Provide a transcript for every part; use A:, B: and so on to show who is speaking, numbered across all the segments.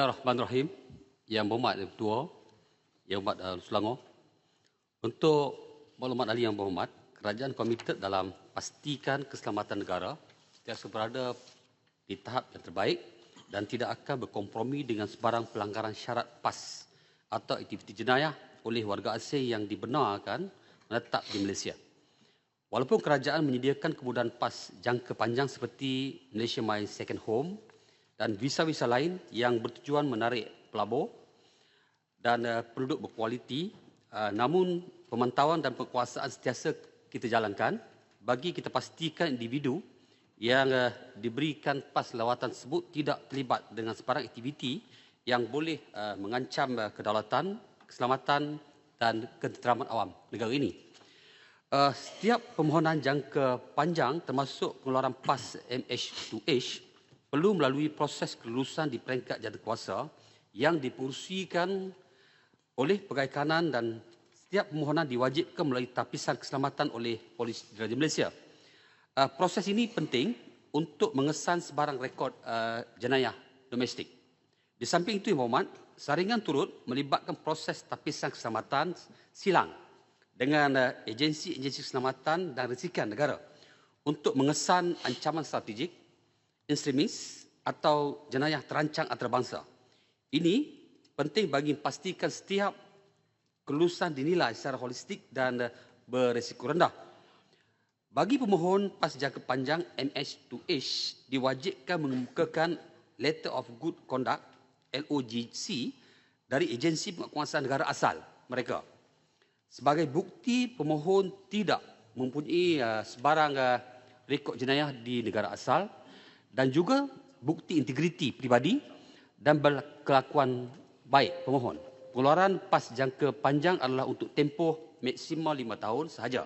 A: Bismillahirrahmanirrahim. Yang berhormat Yang Ketua, Yang berhormat uh, Selangor. Untuk maklumat ahli yang berhormat, kerajaan komited dalam pastikan keselamatan negara sentiasa berada di tahap yang terbaik dan tidak akan berkompromi dengan sebarang pelanggaran syarat PAS atau aktiviti jenayah oleh warga asing yang dibenarkan menetap di Malaysia. Walaupun kerajaan menyediakan kemudahan PAS jangka panjang seperti Malaysia My Second Home dan visa-visa lain yang bertujuan menarik pelabur dan uh, penduduk berkualiti, uh, namun pemantauan dan penguasaan sentiasa kita jalankan bagi kita pastikan individu yang uh, diberikan PAS lawatan tersebut tidak terlibat dengan sebarang aktiviti yang boleh uh, mengancam uh, kedaulatan, keselamatan dan ketenteraman awam negara ini. Uh, setiap permohonan jangka panjang termasuk pengeluaran PAS MH2H perlu melalui proses kelulusan di peringkat jadukuasa yang dipengerusikan oleh Pegawai Kanan dan setiap permohonan diwajibkan melalui tapisan keselamatan oleh Polis Diraja Malaysia. Uh, proses ini penting untuk mengesan sebarang rekod uh, jenayah domestik. Di samping itu, Berhormat, saringan turut melibatkan proses tapisan keselamatan silang dengan uh, agensi-agensi keselamatan dan risikan negara untuk mengesan ancaman strategik ekstremis atau jenayah terancang antarabangsa. Ini penting bagi memastikan setiap kelulusan dinilai secara holistik dan beresiko rendah. Bagi pemohon PAS jangka panjang MH2H diwajibkan mengemukakan Letter of Good Conduct LOGC dari agensi penguasaan negara asal mereka. Sebagai bukti pemohon tidak mempunyai uh, sebarang uh, rekod jenayah di negara asal dan juga bukti integriti pribadi dan berkelakuan baik pemohon. Pengeluaran PAS jangka panjang adalah untuk tempoh maksimal lima tahun sahaja.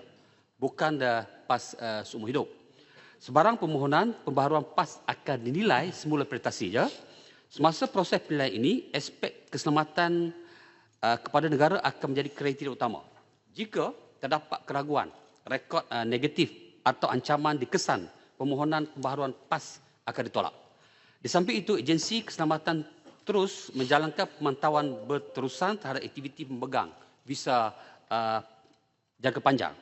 A: Bukan PAS uh, seumur hidup. Sebarang permohonan pembaharuan PAS akan dinilai semula prestasi. Semasa proses pilihan ini, aspek keselamatan uh, kepada negara akan menjadi kriteria utama. Jika terdapat keraguan, rekod uh, negatif atau ancaman dikesan permohonan pembaharuan PAS akan ditolak. Di samping itu, agensi keselamatan terus menjalankan pemantauan berterusan terhadap aktiviti pemegang visa uh, jangka panjang.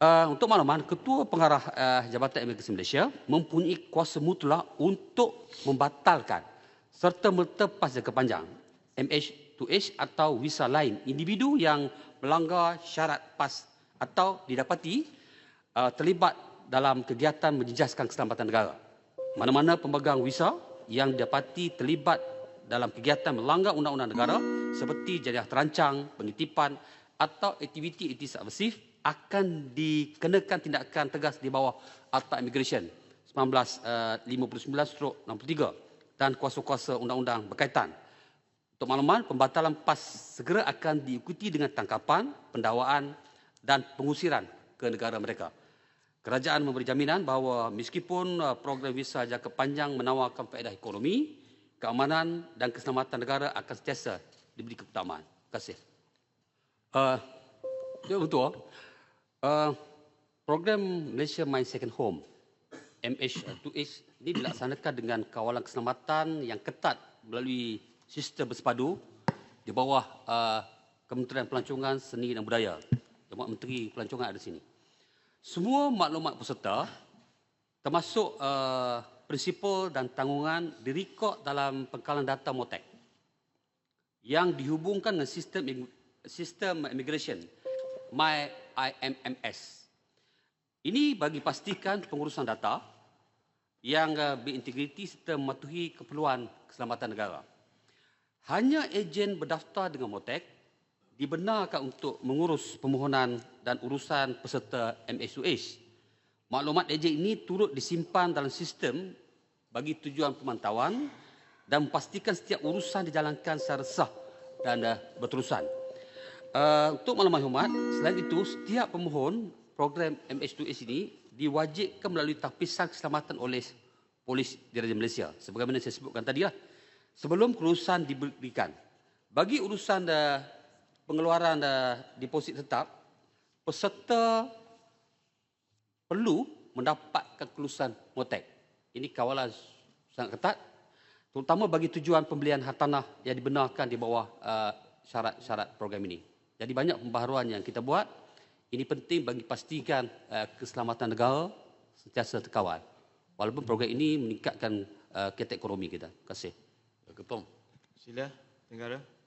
A: Uh, untuk makluman, Ketua Pengarah uh, Jabatan Imigrasi Malaysia mempunyai kuasa mutlak untuk membatalkan serta merta PAS jangka panjang MH2H atau visa lain individu yang melanggar syarat PAS atau didapati uh, terlibat dalam kegiatan menjejaskan keselamatan negara mana-mana pemegang visa yang dapati terlibat dalam kegiatan melanggar undang-undang negara seperti jadiah terancang, penitipan atau aktiviti-aktiviti subversif akan dikenakan tindakan tegas di bawah Akta Immigration 1959-63 uh, dan kuasa-kuasa undang-undang berkaitan. Untuk makluman, pembatalan PAS segera akan diikuti dengan tangkapan, pendakwaan dan pengusiran ke negara mereka. Kerajaan memberi jaminan bahawa meskipun uh, program visa jangka panjang menawarkan faedah ekonomi, keamanan dan keselamatan negara akan sentiasa diberi keutamaan. Terima kasih. Uh, ya betul. Uh, program Malaysia My Second Home MH2H ini dilaksanakan dengan kawalan keselamatan yang ketat melalui sistem bersepadu di bawah uh, Kementerian Pelancongan Seni dan Budaya. Yang Menteri Pelancongan ada di sini. Semua maklumat peserta termasuk uh, prinsipal dan tanggungan direkod dalam pengkalan data MOTEC yang dihubungkan dengan sistem sistem immigration My IMMS. Ini bagi pastikan pengurusan data yang uh, berintegriti serta mematuhi keperluan keselamatan negara. Hanya ejen berdaftar dengan MOTEC dibenarkan untuk mengurus permohonan dan urusan peserta MSUH. Maklumat ejen ini turut disimpan dalam sistem bagi tujuan pemantauan dan memastikan setiap urusan dijalankan secara sah dan uh, berterusan. Uh, untuk maklumat hormat, selain itu, setiap pemohon program MH2S ini diwajibkan melalui tapisan keselamatan oleh Polis Diraja Malaysia. Sebagaimana saya sebutkan tadi lah. Sebelum kelulusan diberikan. Bagi urusan uh, pengeluaran deposit tetap, peserta perlu mendapatkan kelulusan motek. Ini kawalan sangat ketat terutama bagi tujuan pembelian hartanah yang dibenarkan di bawah uh, syarat-syarat program ini. Jadi banyak pembaharuan yang kita buat. Ini penting bagi pastikan uh, keselamatan negara sentiasa terkawal. Walaupun program ini meningkatkan uh, keta ekonomi kita. Terima kasih.
B: Ketum. Sila, Tenggara.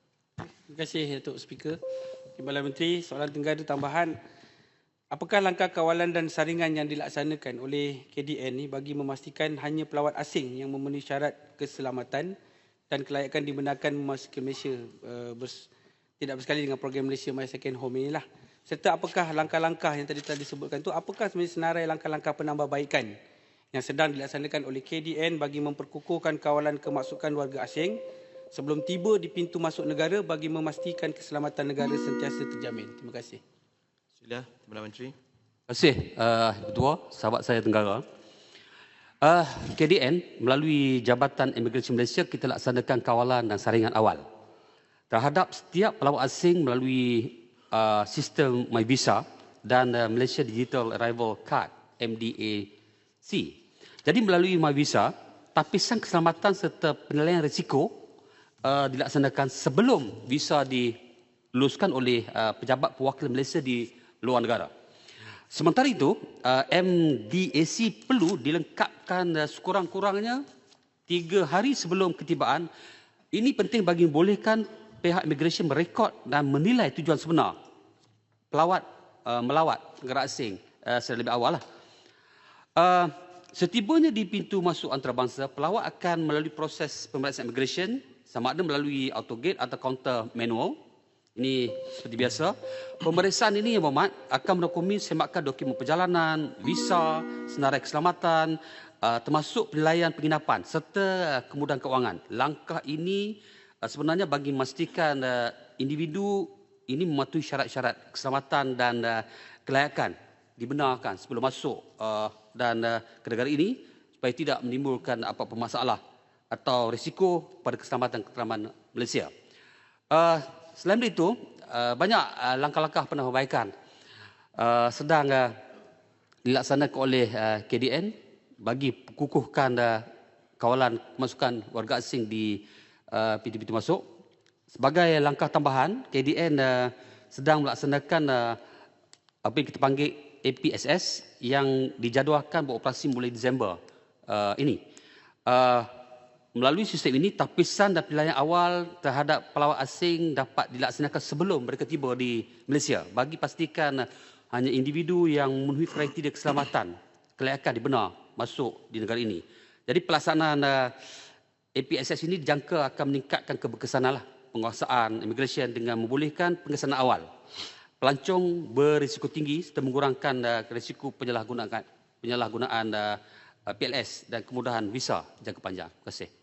C: Terima kasih Datuk Speaker. Timbalan Menteri, soalan Tenggara tambahan. Apakah langkah kawalan dan saringan yang dilaksanakan oleh KDN ini bagi memastikan hanya pelawat asing yang memenuhi syarat keselamatan dan kelayakan dibenarkan memasuki Malaysia uh, bers, tidak bersekali dengan program Malaysia My Second Home inilah. Serta apakah langkah-langkah yang tadi telah disebutkan itu, apakah sebenarnya senarai langkah-langkah penambahbaikan yang sedang dilaksanakan oleh KDN bagi memperkukuhkan kawalan kemasukan warga asing sebelum tiba di pintu masuk negara bagi memastikan keselamatan negara sentiasa terjamin. Terima kasih.
B: Sila, Timbalan Menteri.
A: Terima kasih, uh, Ketua, sahabat saya Tenggara. Uh, KDN melalui Jabatan Imigresen Malaysia kita laksanakan kawalan dan saringan awal terhadap setiap pelawat asing melalui uh, sistem MyVisa dan uh, Malaysia Digital Arrival Card MDAC. Jadi melalui MyVisa, tapisan keselamatan serta penilaian risiko uh, dilaksanakan sebelum visa diluluskan oleh uh, pejabat pewakil Malaysia di luar negara. Sementara itu, uh, MDAC perlu dilengkapkan uh, sekurang-kurangnya tiga hari sebelum ketibaan. Ini penting bagi membolehkan pihak imigresen merekod dan menilai tujuan sebenar pelawat uh, melawat negara asing secara lebih awal. Lah. Setibanya di pintu masuk antarabangsa, pelawat akan melalui proses pemeriksaan imigresen sama ada melalui autogate atau kaunter manual ini seperti biasa. Pemeriksaan ini yang berhormat akan menokumi semakkan dokumen perjalanan, visa, senarai keselamatan, uh, termasuk penilaian penginapan serta kemudahan keuangan. Langkah ini uh, sebenarnya bagi memastikan uh, individu ini mematuhi syarat-syarat keselamatan dan kelayakan dibenarkan sebelum masuk dan ke negara ini supaya tidak menimbulkan apa-apa masalah atau risiko pada keselamatan keselamatan Malaysia. Selain itu, uh, banyak uh, langkah-langkah penambahbaikan uh, sedang dilaksanakan oleh KDN bagi kukuhkan kawalan kemasukan warga asing di pintu-pintu masuk. Sebagai langkah tambahan, KDN sedang melaksanakan apa yang kita panggil APSS yang dijadualkan beroperasi mulai Disember ini. Melalui sistem ini, tapisan dan pilihan awal terhadap pelawat asing dapat dilaksanakan sebelum mereka tiba di Malaysia bagi pastikan hanya individu yang memenuhi kriteria keselamatan kelayakan dibenar masuk di negara ini. Jadi pelaksanaan uh, APSS ini dijangka akan meningkatkan keberkesanan lah penguasaan immigration dengan membolehkan pengesanan awal. Pelancong berisiko tinggi serta mengurangkan uh, risiko penyalahgunaan penyalahgunaan PLS dan kemudahan visa jangka panjang. Terima kasih.